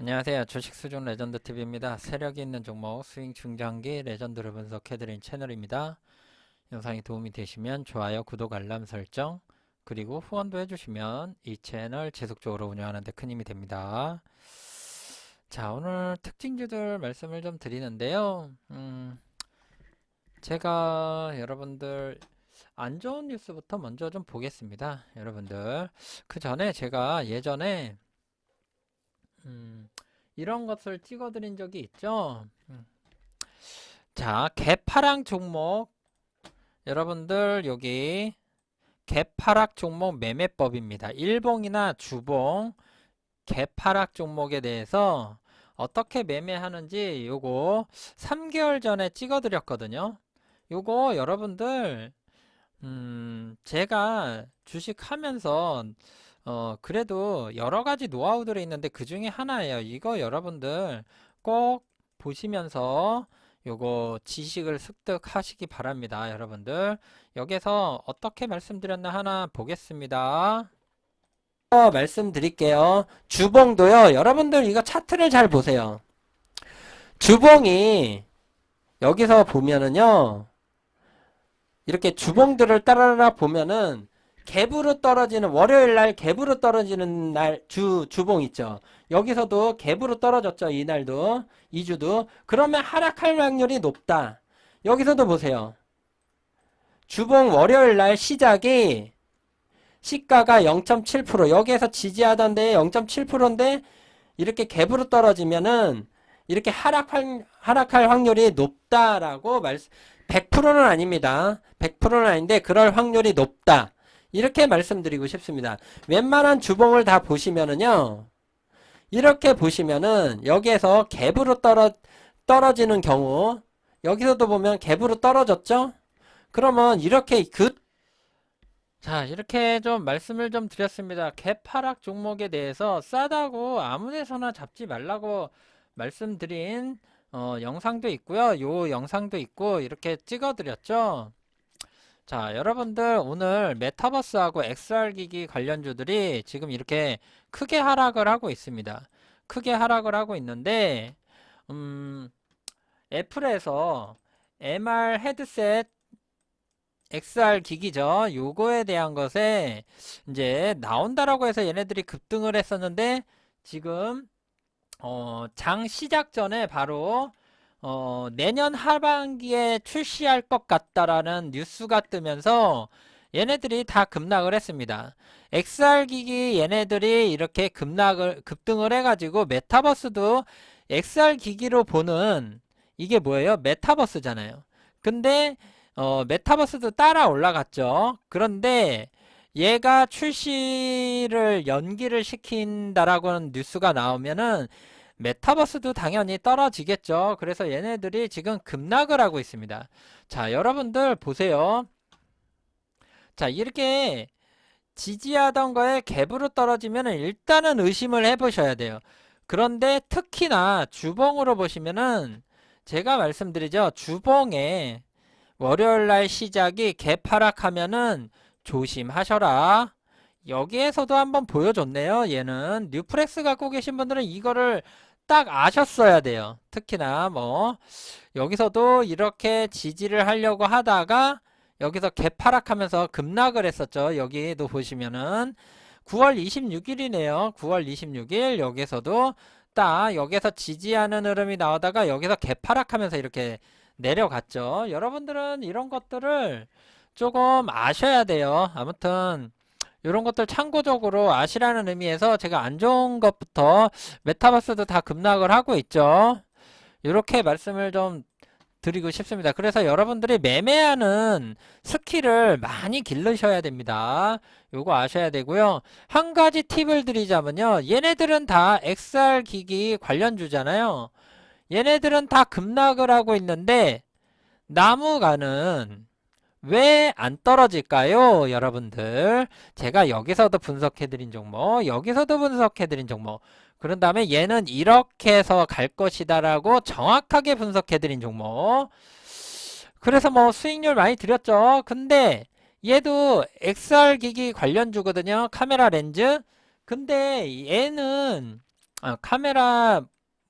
안녕하세요. 주식 수준 레전드 TV입니다. 세력이 있는 종목 스윙 중장기 레전드를 분석해드린 채널입니다. 영상이 도움이 되시면 좋아요, 구독, 알람 설정 그리고 후원도 해주시면 이 채널 지속적으로 운영하는 데 큰 힘이 됩니다. 자, 오늘 특징주들 말씀을 좀 드리는데요. 음, 제가 여러분들 안 좋은 뉴스부터 먼저 좀 보겠습니다. 여러분들 그 전에 제가 예전에 음, 이런 것을 찍어드린 적이 있죠. 음. 자, 개파랑 종목. 여러분들, 여기 개파락 종목 매매법입니다. 일봉이나 주봉, 개파락 종목에 대해서 어떻게 매매하는지 요거 3개월 전에 찍어드렸거든요. 요거 여러분들, 음, 제가 주식 하면서 어, 그래도 여러 가지 노하우들이 있는데 그 중에 하나예요. 이거 여러분들 꼭 보시면서 요거 지식을 습득하시기 바랍니다. 여러분들. 여기서 어떻게 말씀드렸나 하나 보겠습니다. 어, 말씀드릴게요. 주봉도요. 여러분들 이거 차트를 잘 보세요. 주봉이 여기서 보면은요. 이렇게 주봉들을 따라 보면은 갭으로 떨어지는 월요일 날 갭으로 떨어지는 날 주 주봉 있죠. 여기서도 갭으로 떨어졌죠. 이날도 이 주도 그러면 하락할 확률이 높다. 여기서도 보세요. 주봉 월요일 날 시작이 시가가 0.7% 여기에서 지지하던데 0.7%인데 이렇게 갭으로 떨어지면은 이렇게 하락할 하락할 확률이 높다라고 말씀 100%는 아닙니다. 100%는 아닌데 그럴 확률이 높다. 이렇게 말씀드리고 싶습니다. 웬만한 주봉을 다 보시면은요. 이렇게 보시면은 여기에서 갭으로 떨어, 떨어지는 경우 여기서도 보면 갭으로 떨어졌죠? 그러면 이렇게 그 자, 이렇게 좀 말씀을 좀 드렸습니다. 갭 하락 종목에 대해서 싸다고 아무 데서나 잡지 말라고 말씀드린 어, 영상도 있고요. 요 영상도 있고 이렇게 찍어 드렸죠. 자, 여러분들 오늘 메타버스하고 XR 기기 관련주들이 지금 이렇게 크게 하락을 하고 있습니다. 크게 하락을 하고 있는데 음, 애플에서 MR 헤드셋 XR 기기죠. 요거에 대한 것에 이제 나온다라고 해서 얘네들이 급등을 했었는데 지금 어, 장 시작 전에 바로 어, 내년 하반기에 출시할 것 같다라는 뉴스가 뜨면서 얘네들이 다 급락을 했습니다. XR 기기 얘네들이 이렇게 급락을 급등을 해가지고 메타버스도 XR 기기로 보는 이게 뭐예요? 메타버스잖아요. 근데 어, 메타버스도 따라 올라갔죠. 그런데 얘가 출시를 연기를 시킨다라고는 뉴스가 나오면은 메타버스도 당연히 떨어지겠죠. 그래서 얘네들이 지금 급락을 하고 있습니다. 자, 여러분들 보세요. 자, 이렇게 지지하던 거에 갭으로 떨어지면 일단은 의심을 해보셔야 돼요. 그런데 특히나 주봉으로 보시면은 제가 말씀드리죠. 주봉에 월요일 날 시작이 갭 하락하면은 조심하셔라. 여기에서도 한번 보여줬네요. 얘는 뉴프렉스 갖고 계신 분들은 이거를 딱 아셨어야 돼요. 특히나 뭐 여기서도 이렇게 지지를 하려고 하다가 여기서 개파락하면서 급락을 했었죠. 여기도 보시면은 9월 26일이네요. 9월 26일 여기서도 딱 여기서 지지하는 흐름이 나오다가 여기서 개파락하면서 이렇게 내려갔죠. 여러분들은 이런 것들을 조금 아셔야 돼요. 아무튼 이런 것들 참고적으로 아시라는 의미에서 제가 안 좋은 것부터 메타버스도 다 급락을 하고 있죠. 이렇게 말씀을 좀 드리고 싶습니다. 그래서 여러분들이 매매하는 스킬을 많이 기르셔야 됩니다. 요거 아셔야 되고요. 한 가지 팁을 드리자면요. 얘네들은 다 XR 기기 관련주잖아요. 얘네들은 다 급락을 하고 있는데 나무가는 왜 안 떨어질까요? 여러분들. 제가 여기서도 분석해드린 종목, 여기서도 분석해드린 종목. 그런 다음에 얘는 이렇게 해서 갈 것이다 라고 정확하게 분석해드린 종목. 그래서 뭐 수익률 많이 드렸죠. 근데 얘도 XR 기기 관련주거든요. 카메라 렌즈. 근데 얘는 아, 카메라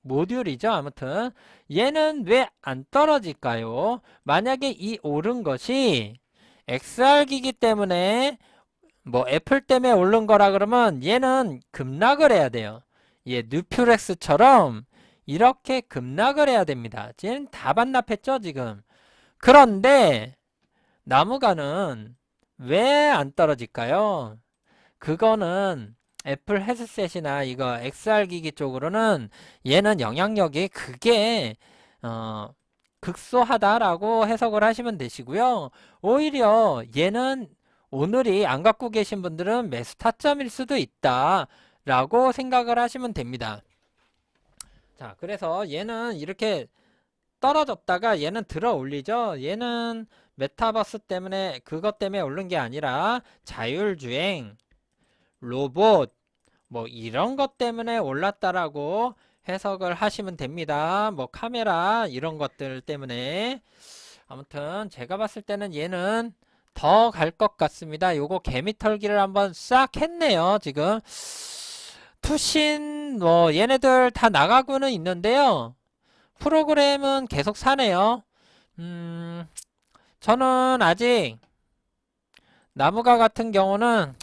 모듈이죠. 아무튼 얘는 왜 안 떨어질까요? 만약에 이 오른 것이 XR기기 때문에 뭐 애플 때문에 오른 거라 그러면 얘는 급락을 해야 돼요. 얘 뉴퓨렉스처럼 이렇게 급락을 해야 됩니다. 얘는 다 반납했죠, 지금. 그런데 나무가는 왜 안 떨어질까요? 그거는 애플 헤드셋이나 이거 XR 기기 쪽으로는 얘는 영향력이 그게 어 극소하다라고 해석을 하시면 되시고요. 오히려 얘는 오늘이 안 갖고 계신 분들은 매수 타점일 수도 있다라고 생각을 하시면 됩니다. 자, 그래서 얘는 이렇게 떨어졌다가 얘는 들어 올리죠. 얘는 메타버스 때문에 그것 때문에 오른 게 아니라 자율주행, 로봇 뭐 이런 것 때문에 올랐다라고 해석을 하시면 됩니다. 뭐 카메라 이런 것들 때문에 아무튼 제가 봤을 때는 얘는 더 갈 것 같습니다. 요거 개미털기를 한번 싹 했네요. 지금 투신 뭐 얘네들 다 나가고는 있는데요. 프로그램은 계속 사네요. 음, 저는 아직 나무가 같은 경우는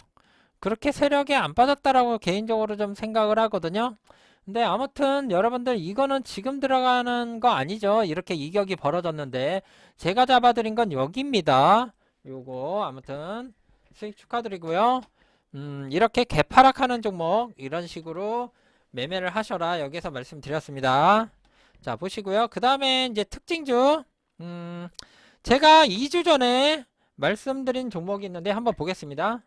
그렇게 세력이 안 빠졌다라고 개인적으로 좀 생각을 하거든요. 근데 아무튼 여러분들 이거는 지금 들어가는 거 아니죠. 이렇게 이격이 벌어졌는데 제가 잡아드린 건 여기입니다. 요거 아무튼 수익 축하드리고요. 음, 이렇게 개파락하는 종목 이런 식으로 매매를 하셔라 여기서 말씀드렸습니다. 자 보시고요. 그 다음에 이제 특징주 음, 제가 2주 전에 말씀드린 종목이 있는데 한번 보겠습니다.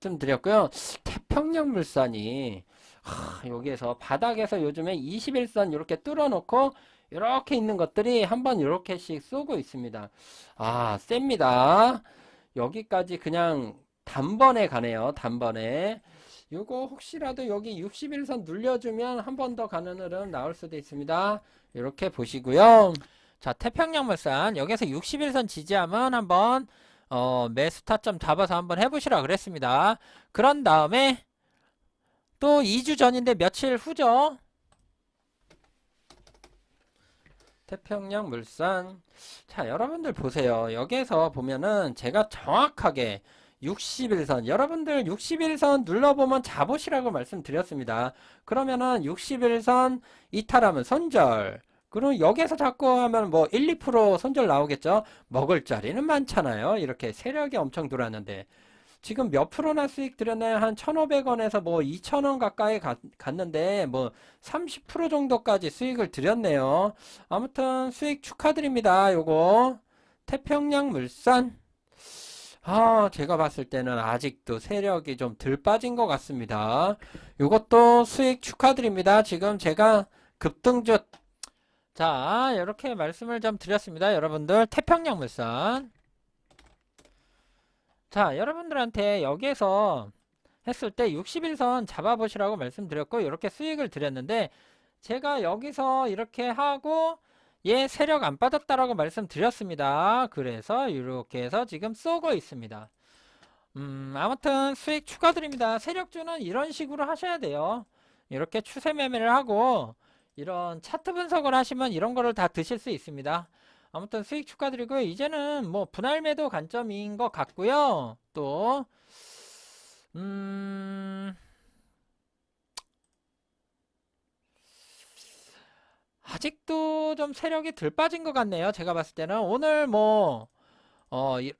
말씀드렸고요. 태평양 물산이 하, 여기에서 바닥에서 요즘에 21선 이렇게 뚫어놓고 이렇게 있는 것들이 한번 이렇게씩 쏘고 있습니다. 아, 셉니다. 여기까지 그냥 단번에 가네요. 단번에. 요거 혹시라도 여기 61선 눌려주면 한 번 더 가는 흐름 나올 수도 있습니다. 이렇게 보시고요. 자, 태평양 물산 여기서 61선 지지하면 한번 어, 매수 타점 잡아서 한번 해보시라 그랬습니다. 그런 다음에 또 2주 전인데 며칠 후죠. 태평양 물산. 자, 여러분들 보세요. 여기에서 보면은 제가 정확하게 61선, 여러분들 61선 눌러보면 잡으시라고 말씀드렸습니다. 그러면은 61선 이탈하면 손절. 그럼 여기에서 자꾸 하면 뭐 1, 2% 손절 나오겠죠? 먹을 자리는 많잖아요. 이렇게 세력이 엄청 들어왔는데. 지금 몇 프로나 수익 들였나요? 한 1,500원에서 뭐 2,000원 가까이 가- 갔는데 뭐 30% 정도까지 수익을 들였네요. 아무튼 수익 축하드립니다. 요거 태평양 물산 아, 제가 봤을 때는 아직도 세력이 좀 덜 빠진 것 같습니다. 요것도 수익 축하드립니다. 지금 제가 급등주 자, 이렇게 말씀을 좀 드렸습니다. 여러분들 태평양 물산 자, 여러분들한테 여기에서 했을 때 61선 잡아보시라고 말씀드렸고 이렇게 수익을 드렸는데 제가 여기서 이렇게 하고 얘 세력 안 빠졌다라고 말씀드렸습니다. 그래서 이렇게 해서 지금 쏘고 있습니다. 음, 아무튼 수익 축하드립니다. 세력주는 이런 식으로 하셔야 돼요. 이렇게 추세 매매를 하고 이런 차트 분석을 하시면 이런 거를 다 드실 수 있습니다. 아무튼 수익 축하드리고요. 이제는 뭐 분할 매도 관점인 것 같고요. 또 음. 아직도 좀 세력이 덜 빠진 것 같네요. 제가 봤을 때는 오늘 뭐 어, 이,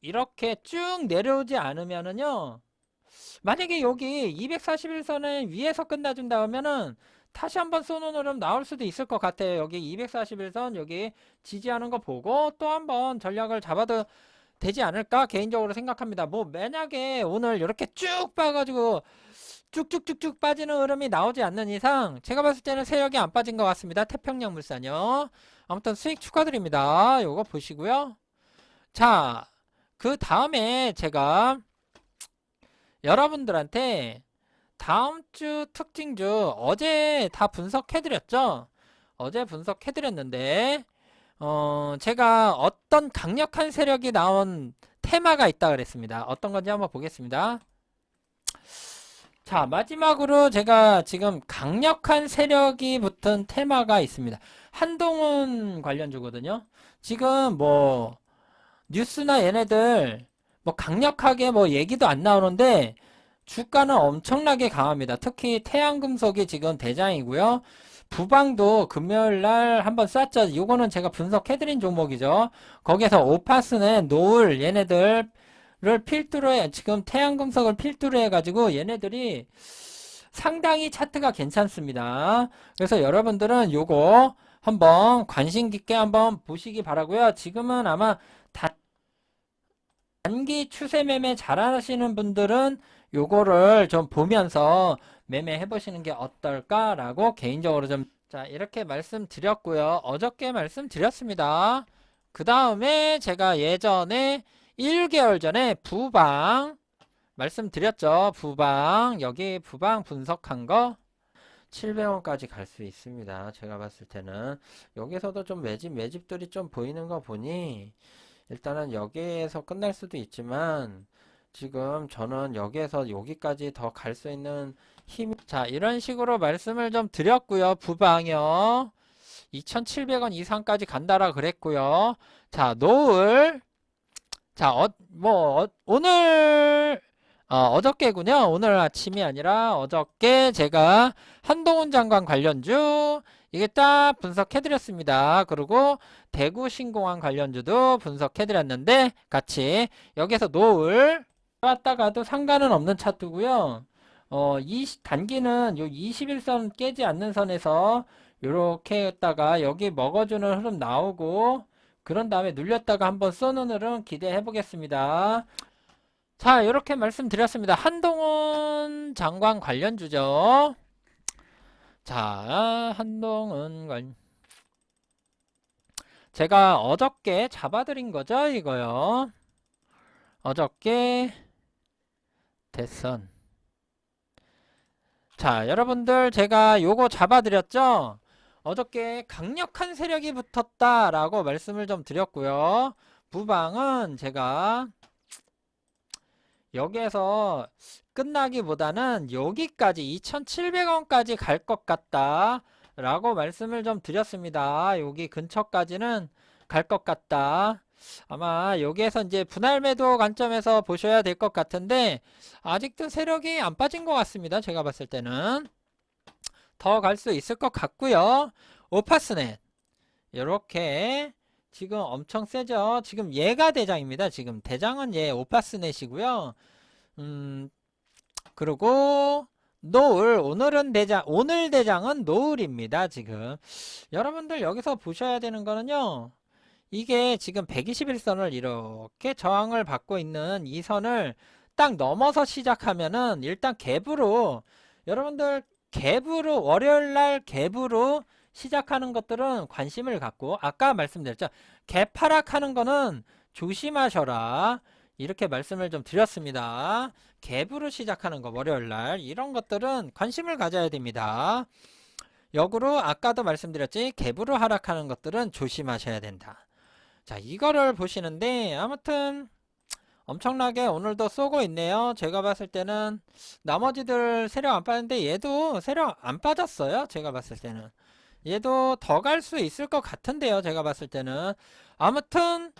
이렇게 쭉 내려오지 않으면은요. 만약에 여기 241선을 위에서 끝나준다 하면은 다시 한번 쏘는 흐름 나올 수도 있을 것 같아요. 여기 241선 여기 지지하는 거 보고 또 한번 전략을 잡아도 되지 않을까 개인적으로 생각합니다. 뭐 만약에 오늘 이렇게 쭉 빠가지고 쭉쭉쭉쭉 빠지는 흐름이 나오지 않는 이상 제가 봤을 때는 세력이 안 빠진 것 같습니다. 태평양 물산요. 아무튼 수익 축하드립니다. 요거 보시고요. 자, 그 다음에 제가 여러분들한테 다음 주 특징주 어제 다 분석해드렸죠? 어제 분석해드렸는데 어, 제가 어떤 강력한 세력이 나온 테마가 있다 그랬습니다. 어떤 건지 한번 보겠습니다. 자, 마지막으로 제가 지금 강력한 세력이 붙은 테마가 있습니다. 한동훈 관련주거든요. 지금 뭐 뉴스나 얘네들 뭐 강력하게 뭐 얘기도 안 나오는데 주가는 엄청나게 강합니다. 특히 태양금속이 지금 대장이고요. 부방도 금요일 날 한번 쐈죠. 이거는 제가 분석해드린 종목이죠. 거기에서 오파스는 노을 얘네들 를 필두로 해, 지금 태양금속을 필두로 해가지고 얘네들이 상당히 차트가 괜찮습니다. 그래서 여러분들은 요거 한번 관심 깊게 한번 보시기 바라고요. 지금은 아마 다- 단기 추세 매매 잘하시는 분들은 요거를 좀 보면서 매매해 보시는 게 어떨까라고 개인적으로 좀 자, 이렇게 말씀드렸고요. 어저께 말씀드렸습니다. 그 다음에 제가 예전에 1개월 전에 부방 말씀드렸죠. 부방 여기 부방 분석한 거 700원까지 갈 수 있습니다. 제가 봤을 때는 여기서도 좀 매집 매집들이 좀 보이는 거 보니 일단은 여기에서 끝날 수도 있지만 지금 저는 여기에서 여기까지 더 갈 수 있는 힘, 자, 이런 식으로 말씀을 좀 드렸고요. 부방요. 2,700원 이상까지 간다라 그랬고요. 자, 노을. 자, 어, 뭐, 어, 오늘, 어, 어저께군요. 오늘 아침이 아니라 어저께 제가 한동훈 장관 관련주, 이게 딱 분석해드렸습니다. 그리고 대구 신공항 관련주도 분석해드렸는데, 같이, 여기서 노을, 왔다가도 상관은 없는 차트고요 어, 이 시- 단기는 요 21선 깨지 않는 선에서 요렇게 했다가 여기 먹어주는 흐름 나오고, 그런 다음에 눌렸다가 한번 쏘는 흐름 기대해 보겠습니다. 자, 이렇게 말씀드렸습니다. 한동훈 장관 관련주죠. 자, 한동훈 관 제가 어저께 잡아드린 거죠, 이거요. 어저께 대선. 자, 여러분들 제가 요거 잡아드렸죠? 어저께 강력한 세력이 붙었다 라고 말씀을 좀 드렸고요. 부방은 제가 여기에서 끝나기보다는 여기까지 2,700원까지 갈 것 같다 라고 말씀을 좀 드렸습니다. 여기 근처까지는 갈 것 같다. 아마 여기에서 이제 분할 매도 관점에서 보셔야 될 것 같은데 아직도 세력이 안 빠진 것 같습니다. 제가 봤을 때는 더 갈 수 있을 것 같고요. 오파스넷 이렇게 지금 엄청 세죠. 지금 얘가 대장입니다. 지금 대장은 얘 오파스넷이고요. 음 그리고 노을 오늘은 대장 오늘 대장은 노을입니다. 지금 여러분들 여기서 보셔야 되는 거는요. 이게 지금 121선을 이렇게 저항을 받고 있는 이 선을 딱 넘어서 시작하면은 일단 갭으로 여러분들 갭으로 월요일 날 갭으로 시작하는 것들은 관심을 갖고 아까 말씀드렸죠. 갭 하락하는 거는 조심하셔라. 이렇게 말씀을 좀 드렸습니다. 갭으로 시작하는 거 월요일 날 이런 것들은 관심을 가져야 됩니다. 역으로 아까도 말씀드렸지 갭으로 하락하는 것들은 조심하셔야 된다. 자, 이거를 보시는데 아무튼 엄청나게 오늘도 쏘고 있네요. 제가 봤을 때는 나머지들 세력 안 빠졌는데 얘도 세력 안 빠졌어요. 제가 봤을 때는. 얘도 더 갈 수 있을 것 같은데요. 제가 봤을 때는. 아무튼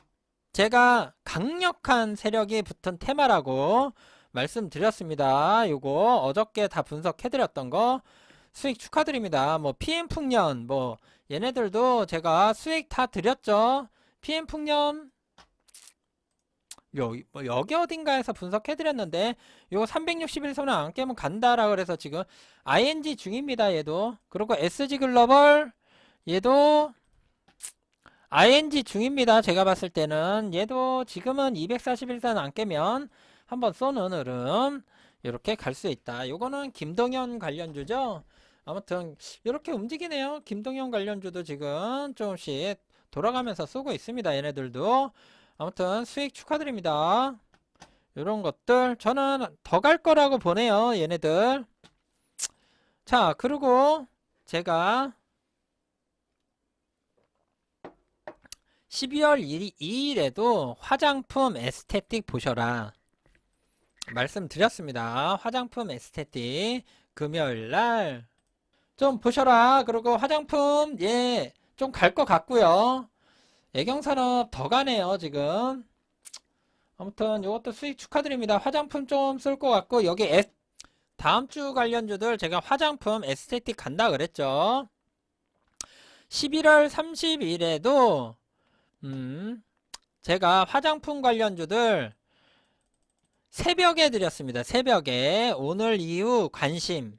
제가 강력한 세력이 붙은 테마라고 말씀드렸습니다. 요거 어저께 다 분석해드렸던 거 수익 축하드립니다. 뭐 PM 풍년 뭐 얘네들도 제가 수익 다 드렸죠. PM 풍년 여기 뭐 여기 어딘가에서 분석해드렸는데 요거 361선을 안 깨면 간다라 그래서 지금 ING 중입니다. 얘도 그리고 SG 글로벌 얘도 ING 중입니다. 제가 봤을 때는 얘도 지금은 241선 안 깨면 한번 쏘는 흐름 이렇게 갈 수 있다. 요거는 김동현 관련주죠. 아무튼 이렇게 움직이네요. 김동현 관련주도 지금 조금씩 돌아가면서 쏘고 있습니다. 얘네들도 아무튼 수익 축하드립니다. 이런 것들 저는 더 갈 거라고 보네요. 얘네들. 자, 그리고 제가 12월 2일 에도 화장품 에스테틱 보셔라. 말씀드렸습니다. 화장품 에스테틱 금요일 날 좀 보셔라. 그리고 화장품 예, 좀 갈 것 같고요. 애경산업 더 가네요, 지금. 아무튼 이것도 수익 축하드립니다. 화장품 좀 쓸 것 같고 여기 에, 다음 주 관련주들 제가 화장품 에스테틱 간다 그랬죠. 11월 30일에도 음, 제가 화장품 관련주들 새벽에 드렸습니다. 새벽에 오늘 이후 관심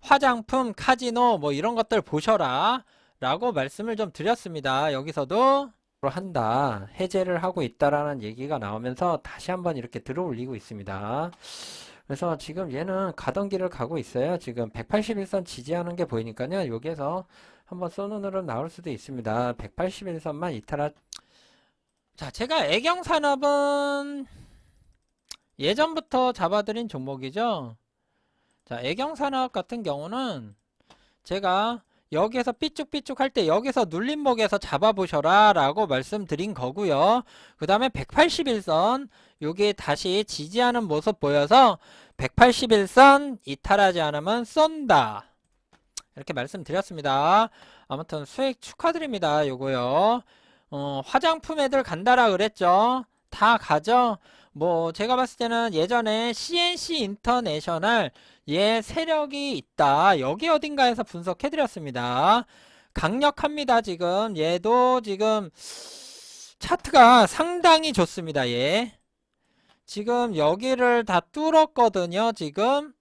화장품 카지노 뭐 이런 것들 보셔라 라고 말씀을 좀 드렸습니다. 여기서도 한다 해제를 하고 있다라는 얘기가 나오면서 다시 한번 이렇게 들어 올리고 있습니다. 그래서 지금 얘는 가던 길을 가고 있어요. 지금 181선 지지하는 게 보이니까요. 여기에서 한번 쏘눈으로 나올 수도 있습니다. 181선만 이탈하 자, 제가 애경산업은 예전부터 잡아드린 종목이죠. 자, 애경산업 같은 경우는 제가 여기에서 삐쭉삐쭉 할 때 여기서 눌림목에서 잡아보셔라 라고 말씀드린 거고요. 그 다음에 181선 여기 다시 지지하는 모습 보여서 181선 이탈하지 않으면 쏜다. 이렇게 말씀드렸습니다. 아무튼 수익 축하드립니다. 요거요. 어, 화장품 애들 간다라 그랬죠. 다 가죠. 뭐 제가 봤을 때는 예전에 CNC 인터내셔널 얘 세력이 있다. 여기 어딘가에서 분석해 드렸습니다. 강력합니다. 지금 얘도 지금 차트가 상당히 좋습니다. 얘. 지금 여기를 다 뚫었거든요. 지금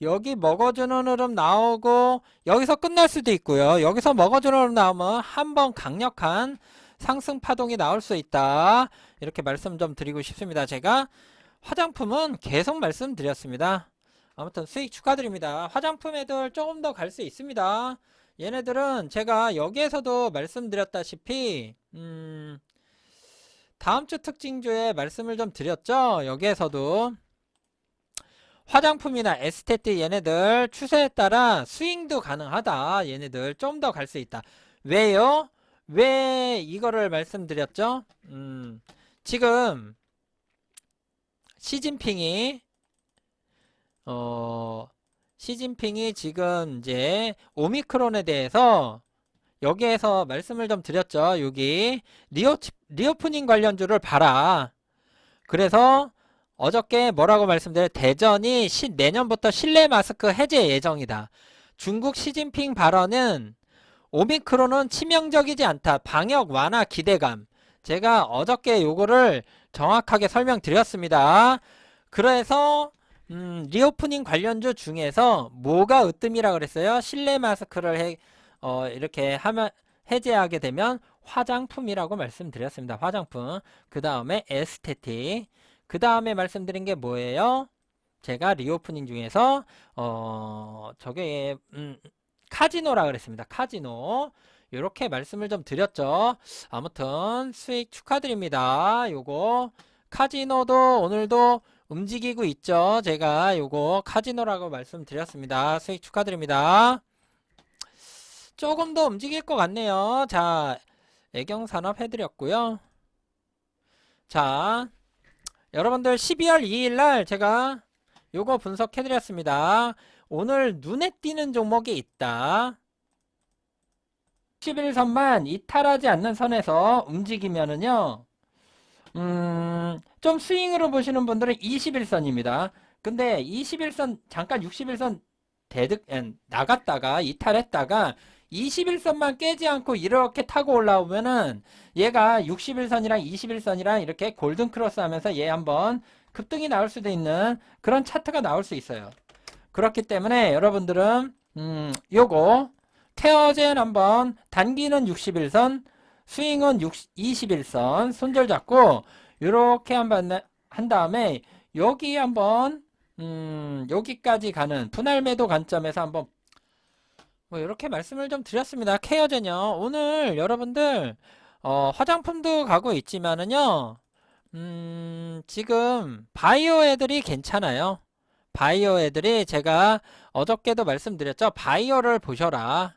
여기 먹어주는 흐름 나오고 여기서 끝날 수도 있고요. 여기서 먹어주는 흐름 나오면 한번 강력한 상승 파동이 나올 수 있다. 이렇게 말씀 좀 드리고 싶습니다. 제가 화장품은 계속 말씀드렸습니다. 아무튼 수익 축하드립니다. 화장품 애들 조금 더 갈 수 있습니다. 얘네들은 제가 여기에서도 말씀드렸다시피 음, 다음 주 특징주에 말씀을 좀 드렸죠. 여기에서도 화장품이나 에스테틱 얘네들 추세에 따라 스윙도 가능하다. 얘네들 좀 더 갈 수 있다. 왜요? 왜 이거를 말씀드렸죠? 음, 지금 시진핑이 어 시진핑이 지금 이제 오미크론에 대해서 여기에서 말씀을 좀 드렸죠. 여기 리오 리오프닝 관련주를 봐라. 그래서 어저께 뭐라고 말씀드려 대전이 시, 내년부터 실내 마스크 해제 예정이다. 중국 시진핑 발언은 오미크론은 치명적이지 않다. 방역 완화 기대감. 제가 어저께 요거를 정확하게 설명드렸습니다. 그래서 음, 리오프닝 관련주 중에서 뭐가 으뜸이라 그랬어요? 실내 마스크를 해, 어, 이렇게 하면 해제하게 되면 화장품이라고 말씀드렸습니다. 화장품. 그 다음에 에스테틱. 그 다음에 말씀드린 게 뭐예요? 제가 리오프닝 중에서 어, 저게 음, 카지노라 그랬습니다. 카지노. 이렇게 말씀을 좀 드렸죠. 아무튼 수익 축하드립니다. 요거 카지노도 오늘도 움직이고 있죠. 제가 요거 카지노라고 말씀드렸습니다. 수익 축하드립니다. 조금 더 움직일 것 같네요. 자, 애경산업 해드렸고요. 자, 여러분들 12월 2일 날 제가 요거 분석해드렸습니다. 오늘 눈에 띄는 종목이 있다. 11선만 이탈하지 않는 선에서 움직이면은요, 음, 좀 스윙으로 보시는 분들은 21선입니다. 근데 21선, 잠깐 61선 대득, 나갔다가 이탈했다가 21선만 깨지 않고 이렇게 타고 올라오면은 얘가 61선이랑 21선이랑 이렇게 골든 크로스 하면서 얘 한번 급등이 나올 수도 있는 그런 차트가 나올 수 있어요. 그렇기 때문에 여러분들은 음, 요거 케어젠 한번 단기는 61선, 스윙은 60, 21선 손절 잡고 이렇게 한번 한 다음에 여기 한번 음, 여기까지 가는 분할 매도 관점에서 한번 뭐 이렇게 말씀을 좀 드렸습니다. 케어젠요. 오늘 여러분들 어, 화장품도 가고 있지만은요. 음, 지금 바이오 애들이 괜찮아요. 바이오 애들이 제가 어저께도 말씀드렸죠. 바이오를 보셔라.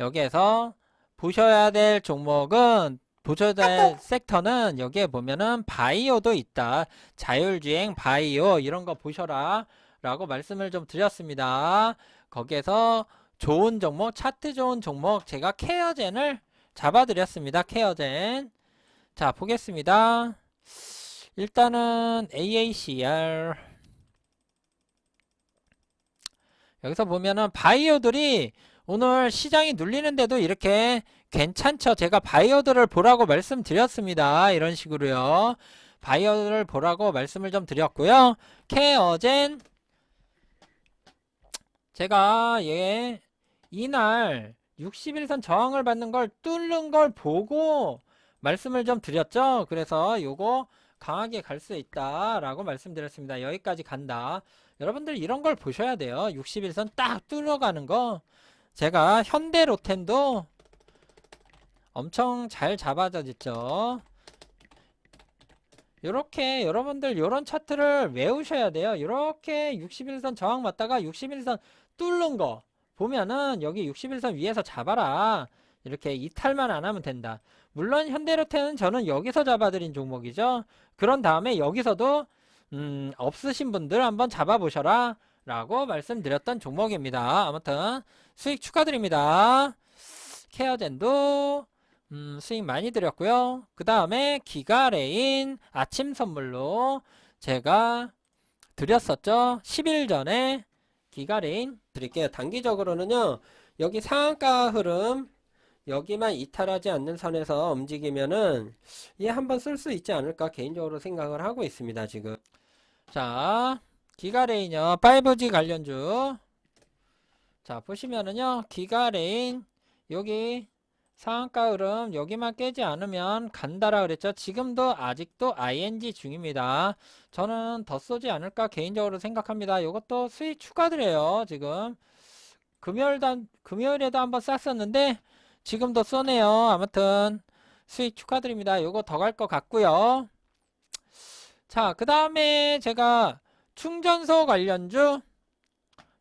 여기에서 보셔야 될 종목은 보셔야 될 섹터는 여기에 보면은 바이오도 있다. 자율주행 바이오 이런 거 보셔라. 라고 말씀을 좀 드렸습니다. 거기에서 좋은 종목, 차트 좋은 종목 제가 케어젠을 잡아드렸습니다. 케어젠. 자, 보겠습니다. 일단은 AACR 여기서 보면은 바이오들이 오늘 시장이 눌리는데도 이렇게 괜찮죠. 제가 바이오들을 보라고 말씀드렸습니다. 이런 식으로요. 바이오들을 보라고 말씀을 좀 드렸고요. 케어젠 제가 예 이날 61선 저항을 받는 걸 뚫는 걸 보고 말씀을 좀 드렸죠. 그래서 요거 강하게 갈 수 있다라고 말씀드렸습니다. 여기까지 간다. 여러분들 이런 걸 보셔야 돼요. 61선 딱 뚫어가는 거. 제가 현대 로텐도 엄청 잘 잡아졌죠. 요렇게 여러분들 요런 차트를 외우셔야 돼요. 요렇게 61선 저항 맞다가 61선 뚫는 거 보면은 여기 61선 위에서 잡아라. 이렇게 이탈만 안 하면 된다. 물론 현대로테는 저는 여기서 잡아드린 종목이죠. 그런 다음에 여기서도 음, 없으신 분들 한번 잡아보셔라 라고 말씀드렸던 종목입니다. 아무튼 수익 축하드립니다. 케어젠도 음, 수익 많이 드렸고요. 그 다음에 기가레인 아침 선물로 제가 드렸었죠. 10일 전에 기가레인 드릴게요. 단기적으로는요. 여기 상한가 흐름 여기만 이탈하지 않는 선에서 움직이면은 얘 한번 쓸 수 있지 않을까 개인적으로 생각을 하고 있습니다. 지금 자 기가레인요 5G 관련주 자 보시면은요 기가레인 여기 상한가 흐름 여기만 깨지 않으면 간다라 그랬죠. 지금도 아직도 ING 중입니다. 저는 더 쏘지 않을까 개인적으로 생각합니다. 이것도 수익 추가드려요. 지금 금요일 단 금요일에도 한번 쌌었는데 지금도 쏘네요. 아무튼 수익 축하드립니다. 요거 더 갈 것 같고요. 자, 그 다음에 제가 충전소 관련주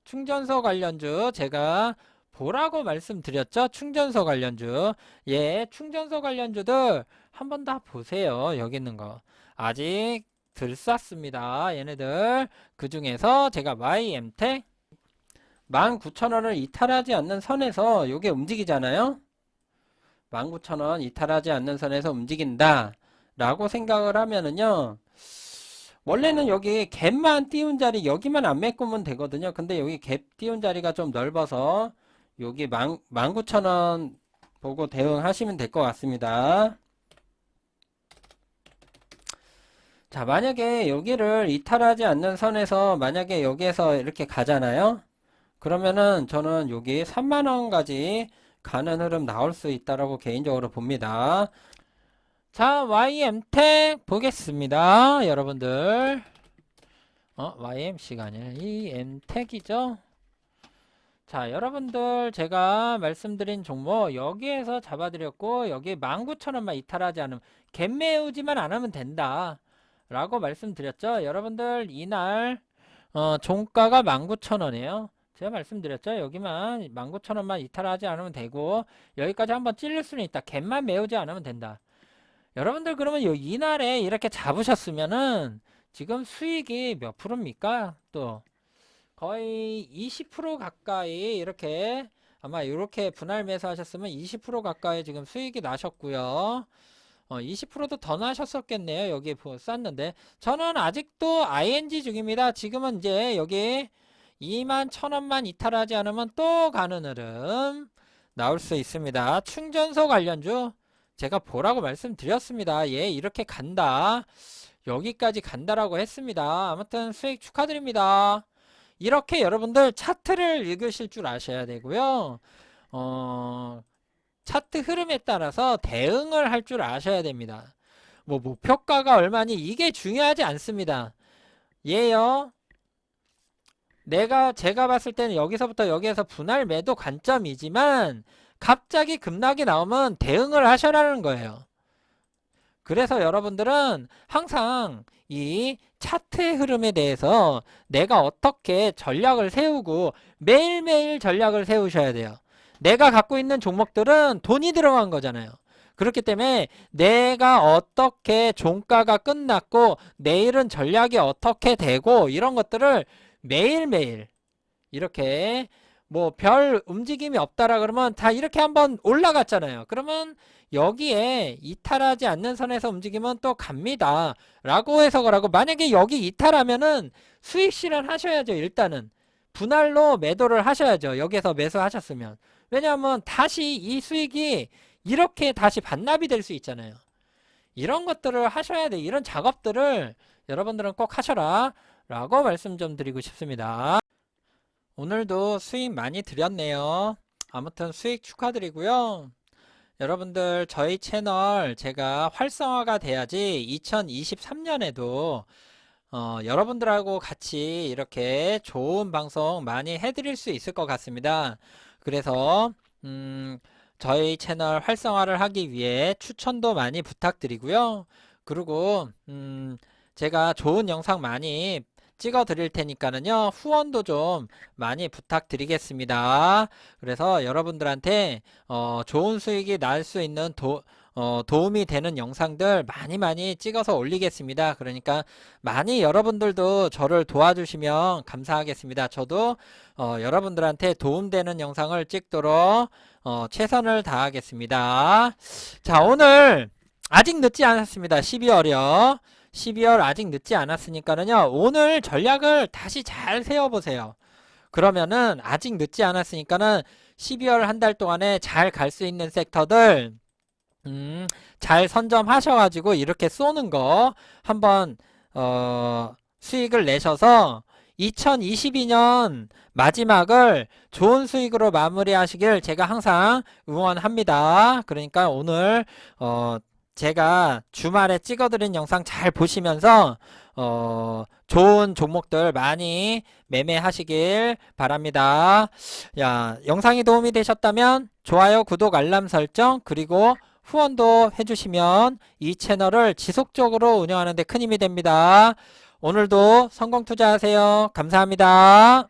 충전소 관련주 제가 보라고 말씀드렸죠. 충전소 관련주. 예, 충전소 관련주들 한 번 다 보세요. 여기 있는 거. 아직 들 쌌습니다. 얘네들. 그 중에서 제가 YM텍 19,000원을 이탈하지 않는 선에서 요게 움직이잖아요. 19,000원 이탈하지 않는 선에서 움직인다. 라고 생각을 하면은요. 원래는 여기 갭만 띄운 자리 여기만 안 메꾸면 되거든요. 근데 여기 갭 띄운 자리가 좀 넓어서 여기 19,000원 보고 대응하시면 될 것 같습니다. 자, 만약에 여기를 이탈하지 않는 선에서 만약에 여기에서 이렇게 가잖아요. 그러면은 저는 여기 3만원까지 가는 흐름 나올 수 있다라고 개인적으로 봅니다. 자, YM택 보겠습니다. 여러분들. 어, YMC가 아니라 EM택이죠. 자, 여러분들 제가 말씀드린 종목 여기에서 잡아드렸고 여기 19,000원만 이탈하지 않으면 갭 메우지만 안 하면 된다. 라고 말씀드렸죠. 여러분들 이날 어, 종가가 19,000원이에요. 제가 말씀드렸죠. 여기만 19,000원만 이탈하지 않으면 되고 여기까지 한번 찔릴 수는 있다. 갭만 메우지 않으면 된다. 여러분들 그러면 요 이날에 이렇게 잡으셨으면은 지금 수익이 몇 프로입니까? 또 거의 20% 가까이 이렇게 아마 이렇게 분할 매수하셨으면 20% 가까이 지금 수익이 나셨고요. 어, 20%도 더 나셨었겠네요. 여기 보- 쌌는데 저는 아직도 ING 중입니다. 지금은 이제 여기 2만 1000원만 이탈하지 않으면 또 가는 흐름 나올 수 있습니다. 충전소 관련주 제가 보라고 말씀드렸습니다. 예, 이렇게 간다. 여기까지 간다라고 했습니다. 아무튼 수익 축하드립니다. 이렇게 여러분들 차트를 읽으실 줄 아셔야 되고요. 어, 차트 흐름에 따라서 대응을 할 줄 아셔야 됩니다. 뭐 목표가가 얼마니 이게 중요하지 않습니다. 예요. 내가 제가 봤을 때는 여기서부터 여기에서 분할 매도 관점이지만 갑자기 급락이 나오면 대응을 하셔라는 거예요. 그래서 여러분들은 항상 이 차트의 흐름에 대해서 내가 어떻게 전략을 세우고 매일매일 전략을 세우셔야 돼요. 내가 갖고 있는 종목들은 돈이 들어간 거잖아요. 그렇기 때문에 내가 어떻게 종가가 끝났고 내일은 전략이 어떻게 되고 이런 것들을 매일매일 이렇게 뭐 별 움직임이 없다라 그러면 다 이렇게 한번 올라갔잖아요. 그러면 여기에 이탈하지 않는 선에서 움직이면 또 갑니다. 라고 해석을 하고 만약에 여기 이탈하면은 수익 실현하셔야죠. 일단은 분할로 매도를 하셔야죠. 여기에서 매수하셨으면. 왜냐하면 다시 이 수익이 이렇게 다시 반납이 될 수 있잖아요. 이런 것들을 하셔야 돼. 이런 작업들을 여러분들은 꼭 하셔라. 라고 말씀 좀 드리고 싶습니다. 오늘도 수익 많이 드렸네요. 아무튼 수익 축하드리고요. 여러분들 저희 채널 제가 활성화가 돼야지 2023년에도 어, 여러분들하고 같이 이렇게 좋은 방송 많이 해드릴 수 있을 것 같습니다. 그래서 음, 저희 채널 활성화를 하기 위해 추천도 많이 부탁드리고요. 그리고 음, 제가 좋은 영상 많이 찍어 드릴 테니까는요. 후원도 좀 많이 부탁드리겠습니다. 그래서 여러분들한테 어, 좋은 수익이 날 수 있는 도, 어, 도움이 되는 영상들 많이 많이 찍어서 올리겠습니다. 그러니까 많이 여러분들도 저를 도와주시면 감사하겠습니다. 저도 어, 여러분들한테 도움되는 영상을 찍도록 어, 최선을 다하겠습니다. 자, 오늘 아직 늦지 않았습니다. 12월이요. 12월 아직 늦지 않았으니까는요. 오늘 전략을 다시 잘 세워보세요. 그러면은 아직 늦지 않았으니까는 12월 한 달 동안에 잘 갈 수 있는 섹터들 음, 잘 선점하셔가지고 이렇게 쏘는 거 한번 어, 수익을 내셔서 2022년 마지막을 좋은 수익으로 마무리하시길 제가 항상 응원합니다. 그러니까 오늘 어, 제가 주말에 찍어드린 영상 잘 보시면서 어, 좋은 종목들 많이 매매하시길 바랍니다. 야, 영상이 도움이 되셨다면 좋아요, 구독, 알람 설정 그리고 후원도 해주시면 이 채널을 지속적으로 운영하는 데 큰 힘이 됩니다. 오늘도 성공 투자하세요. 감사합니다.